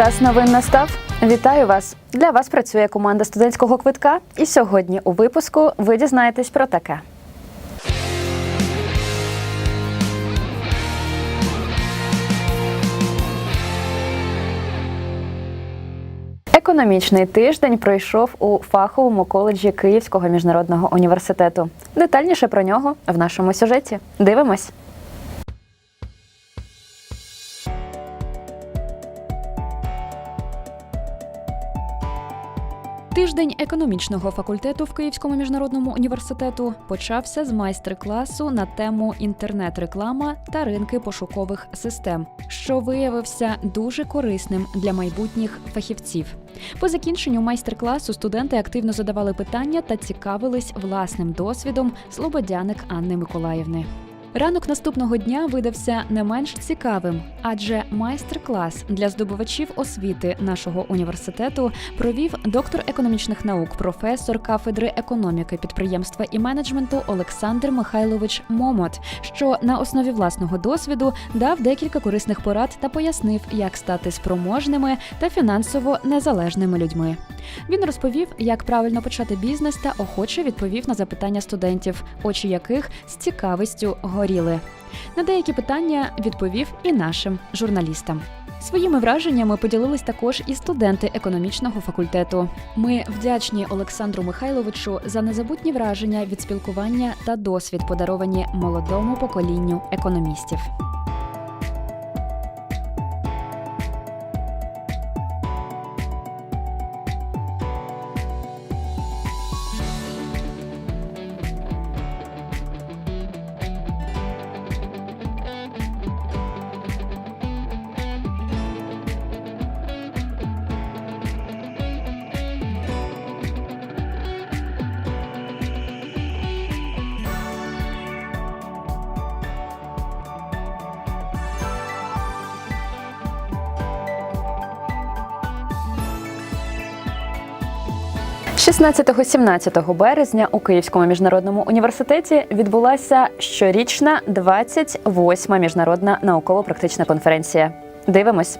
Час новин настав. Вітаю вас! Для вас працює команда студентського квитка. І сьогодні у випуску ви дізнаєтесь про таке. Економічний тиждень пройшов у фаховому коледжі Київського міжнародного університету. Детальніше про нього в нашому сюжеті. Дивимось. Тиждень економічного факультету в Київському міжнародному університету почався з майстер-класу на тему інтернет-реклама та ринки пошукових систем, що виявився дуже корисним для майбутніх фахівців. По закінченню майстер-класу студенти активно задавали питання та цікавились власним досвідом Слободяник Анни Миколаївни. Ранок наступного дня видався не менш цікавим, адже майстер-клас для здобувачів освіти нашого університету провів доктор економічних наук, професор кафедри економіки, підприємства і менеджменту Олександр Михайлович Момот, що на основі власного досвіду дав декілька корисних порад та пояснив, як стати спроможними та фінансово незалежними людьми. Він розповів, як правильно почати бізнес та охоче відповів на запитання студентів, очі яких з цікавістю горіли. На деякі питання відповів і нашим журналістам. Своїми враженнями поділились також і студенти економічного факультету. Ми вдячні Олександру Михайловичу за незабутні враження від спілкування та досвід, подаровані молодому поколінню економістів. – 16-17 березня у Київському міжнародному університеті відбулася щорічна 28-ма міжнародна науково-практична конференція. Дивимось.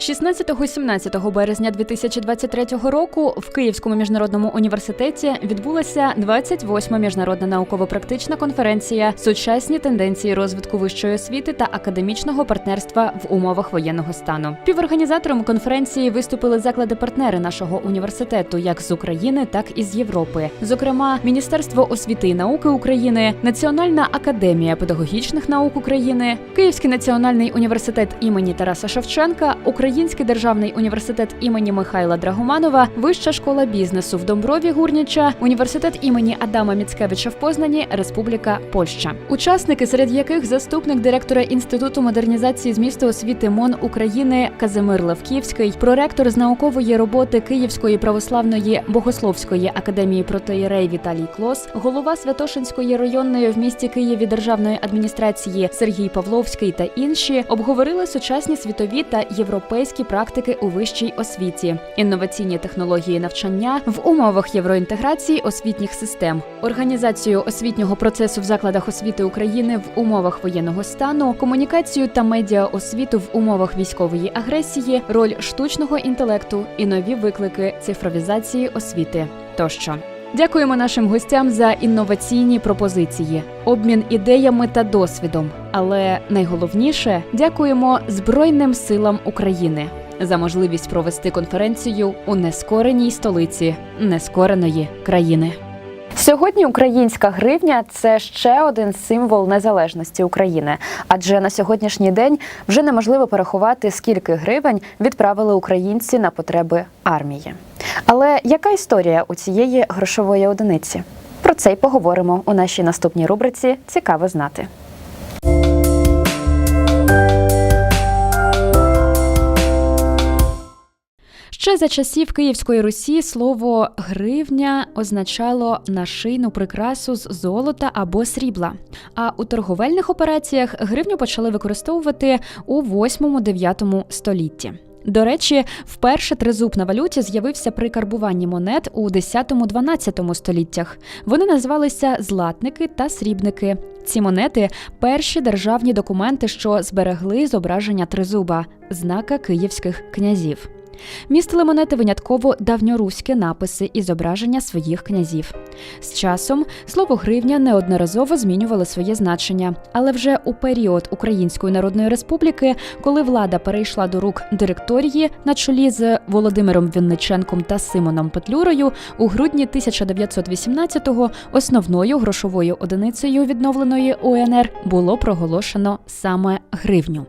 16-17 березня 2023 року в Київському міжнародному університеті відбулася 28-ма міжнародна науково-практична конференція Сучасні тенденції розвитку вищої освіти та академічного партнерства в умовах воєнного стану. Співорганізатором конференції виступили заклади-партнери нашого університету, як з України, так і з Європи. Зокрема, Міністерство освіти і науки України, Національна академія педагогічних наук України, Київський національний університет імені Тараса Шевченка, Український державний університет імені Михайла Драгоманова, Вища школа бізнесу в Домброві Гурніча, університет імені Адама Міцкевича в Познані, Республіка Польща. Учасники, серед яких заступник директора інституту модернізації змісту освіти МОН України Казимир Левківський, проректор з наукової роботи Київської православної богословської академії протоєрей Віталій Клос, голова Святошинської районної в місті Києві державної адміністрації Сергій Павловський та інші обговорили сучасні світові та європейські практики у вищій освіті, інноваційні технології навчання в умовах євроінтеграції освітніх систем, організацію освітнього процесу в закладах освіти України в умовах воєнного стану, комунікацію та медіаосвіту в умовах військової агресії, роль штучного інтелекту і нові виклики цифровізації освіти тощо. Дякуємо нашим гостям за інноваційні пропозиції, обмін ідеями та досвідом. Але найголовніше дякуємо Збройним силам України за можливість провести конференцію у нескореній столиці нескореної країни. Сьогодні українська гривня це ще один символ незалежності України, адже на сьогоднішній день вже неможливо порахувати, скільки гривень відправили українці на потреби армії. Але яка історія у цієї грошової одиниці? Про це й поговоримо у нашій наступній рубриці Цікаво знати. Ще за часів Київської Русі слово гривня означало нашийну прикрасу з золота або срібла. А у торговельних операціях гривню почали використовувати у 8-9 столітті. До речі, вперше тризуб на валюті з'явився при карбуванні монет у 10-12 століттях. Вони називалися златники та срібники. Ці монети перші державні документи, що зберегли зображення тризуба, знака київських князів. Містили монети винятково давньоруські написи і зображення своїх князів. З часом слово гривня неодноразово змінювало своє значення, але вже у період Української Народної Республіки, коли влада перейшла до рук директорії на чолі з Володимиром Вінниченком та Симоном Петлюрою, у грудні 1918-го основною грошовою одиницею відновленої УНР було проголошено саме гривню.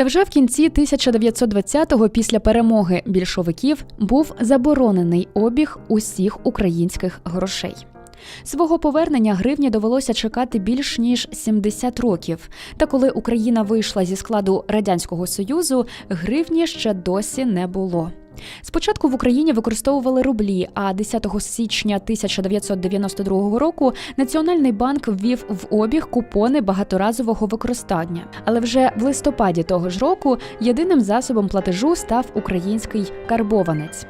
Та вже в кінці 1920-го, після перемоги більшовиків, був заборонений обіг усіх українських грошей. Свого повернення гривні довелося чекати більш ніж 70 років. Та коли Україна вийшла зі складу радянського союзу, гривні ще досі не було. Спочатку в Україні використовували рублі, а 10 січня 1992 року Національний банк ввів в обіг купони багаторазового використання. Але вже в листопаді того ж року єдиним засобом платежу став український карбованець.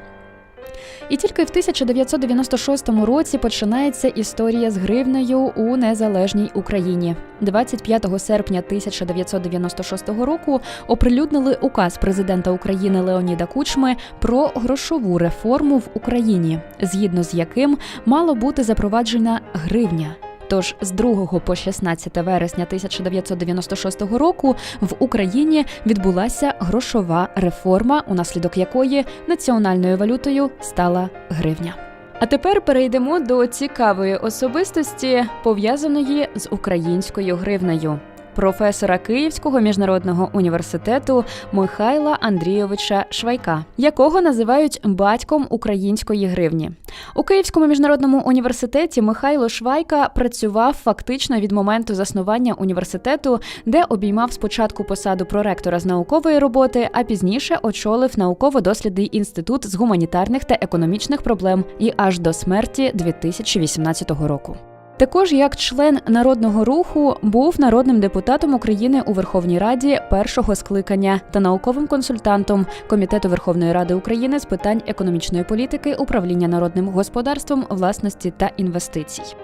І тільки в 1996 році починається історія з гривнею у незалежній Україні. 25 серпня 1996 року оприлюднили указ президента України Леоніда Кучми про грошову реформу в Україні, згідно з яким мало бути запроваджена гривня. Тож з 2 по 16 вересня 1996 року в Україні відбулася грошова реформа, унаслідок якої національною валютою стала гривня. А тепер перейдемо до цікавої особистості, пов'язаної з українською гривнею. Професора Київського міжнародного університету Михайла Андрійовича Швайка, якого називають батьком української гривні. У Київському міжнародному університеті Михайло Швайка працював фактично від моменту заснування університету, де обіймав спочатку посаду проректора з наукової роботи, а пізніше очолив науково-дослідний інститут з гуманітарних та економічних проблем і аж до смерті 2018 року. Також як член народного руху був народним депутатом України у Верховній Раді першого скликання та науковим консультантом Комітету Верховної Ради України з питань економічної політики, управління народним господарством, власності та інвестицій.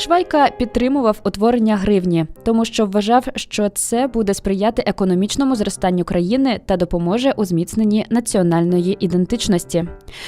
Швайка підтримував утворення гривні, тому що вважав, що це буде сприяти економічному зростанню країни та допоможе у зміцненні національної ідентичності.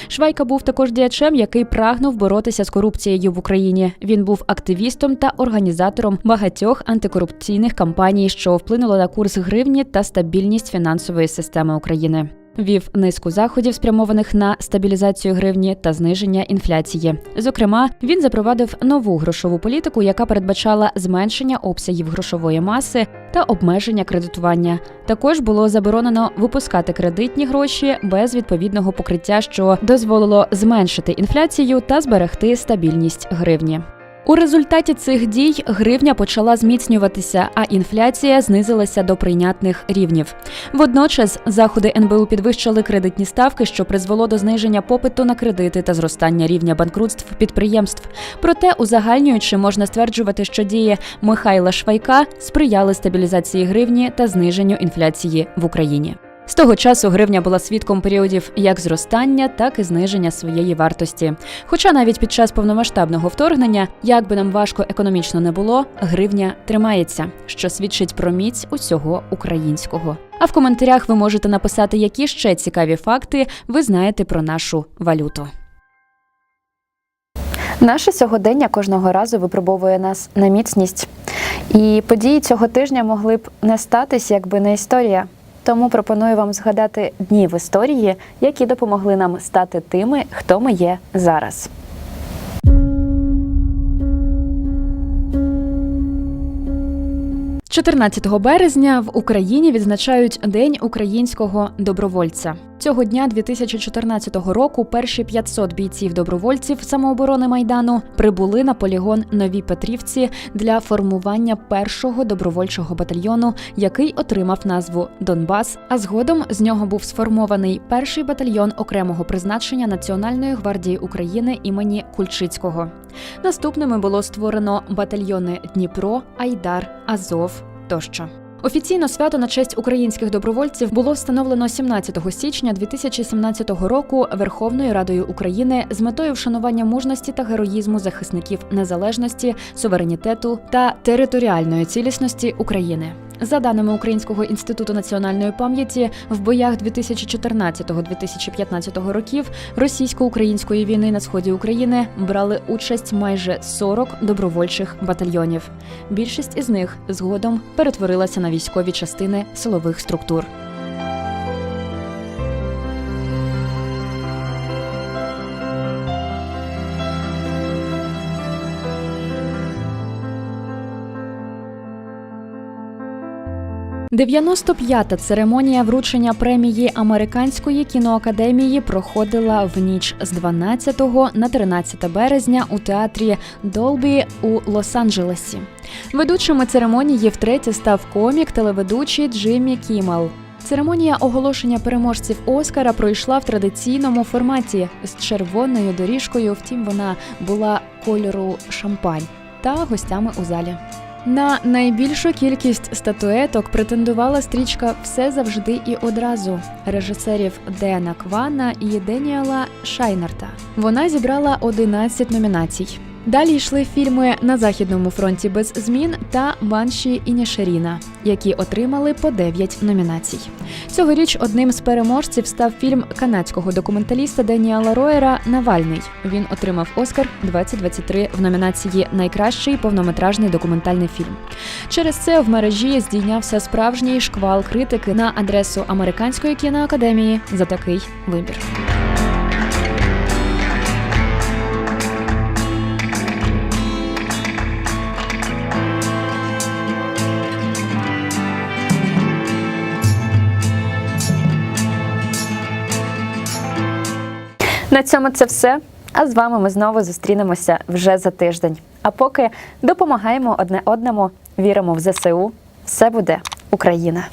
Швайка був також діячем, який прагнув боротися з корупцією в Україні. Він був активістом та організатором багатьох антикорупційних кампаній, що вплинуло на курс гривні та стабільність фінансової системи України. Вів низку заходів, спрямованих на стабілізацію гривні та зниження інфляції. Зокрема, він запровадив нову грошову політику, яка передбачала зменшення обсягів грошової маси та обмеження кредитування. Також було заборонено випускати кредитні гроші без відповідного покриття, що дозволило зменшити інфляцію та зберегти стабільність гривні. У результаті цих дій гривня почала зміцнюватися, а інфляція знизилася до прийнятних рівнів. Водночас заходи НБУ підвищили кредитні ставки, що призвело до зниження попиту на кредити та зростання рівня банкрутств підприємств. Проте, узагальнюючи, можна стверджувати, що дії Михайла Швайка сприяли стабілізації гривні та зниженню інфляції в Україні. З того часу гривня була свідком періодів як зростання, так і зниження своєї вартості. Хоча навіть під час повномасштабного вторгнення, як би нам важко економічно не було, гривня тримається, що свідчить про міць усього українського. А в коментарях ви можете написати, які ще цікаві факти ви знаєте про нашу валюту. Наше сьогодення кожного разу випробовує нас на міцність. І події цього тижня могли б не статись, якби не історія. Тому пропоную вам згадати дні в історії, які допомогли нам стати тими, хто ми є зараз. – 14 березня в Україні відзначають День українського добровольця. Цього дня 2014 року перші 500 бійців-добровольців самооборони майдану прибули на полігон Нові Петрівці для формування першого добровольчого батальйону, який отримав назву Донбас. А згодом з нього був сформований перший батальйон окремого призначення Національної гвардії України імені Кульчицького. Наступними було створено батальйони Дніпро, Айдар, Азов тощо. Офіційно свято на честь українських добровольців було встановлено 17 січня 2017 року Верховною Радою України з метою вшанування мужності та героїзму захисників незалежності, суверенітету та територіальної цілісності України. За даними Українського інституту національної пам'яті, в боях 2014-2015 років російсько-української війни на сході України брали участь майже 40 добровольчих батальйонів. Більшість із них згодом перетворилася на військові частини силових структур. Дев'яносто п'ята церемонія вручення премії Американської кіноакадемії проходила в ніч з 12 на 13 березня у театрі Долбі у Лос-Анджелесі. Ведучими церемонії втретє став комік телеведучий Джиммі Кіммел. Церемонія оголошення переможців Оскара пройшла в традиційному форматі з червоною доріжкою. Втім, вона була кольору шампань та гостями у залі. На найбільшу кількість статуеток претендувала стрічка Все завжди і одразу режисерів Дена Квана і Деніела Шайнарта. Вона зібрала 11 номінацій. Далі йшли фільми на західному фронті без змін та Банші і Нішеріна, які отримали по 9 номінацій. Цьогоріч одним з переможців став фільм канадського документаліста Деніала Роєра Навальний. Він отримав Оскар 2023 в номінації Найкращий повнометражний документальний фільм. Через це в мережі здійнявся справжній шквал критики на адресу американської кіноакадемії за такий вибір. На цьому це все. А з вами ми знову зустрінемося вже за тиждень. А поки допомагаємо одне одному, віримо в ЗСУ. Все буде Україна!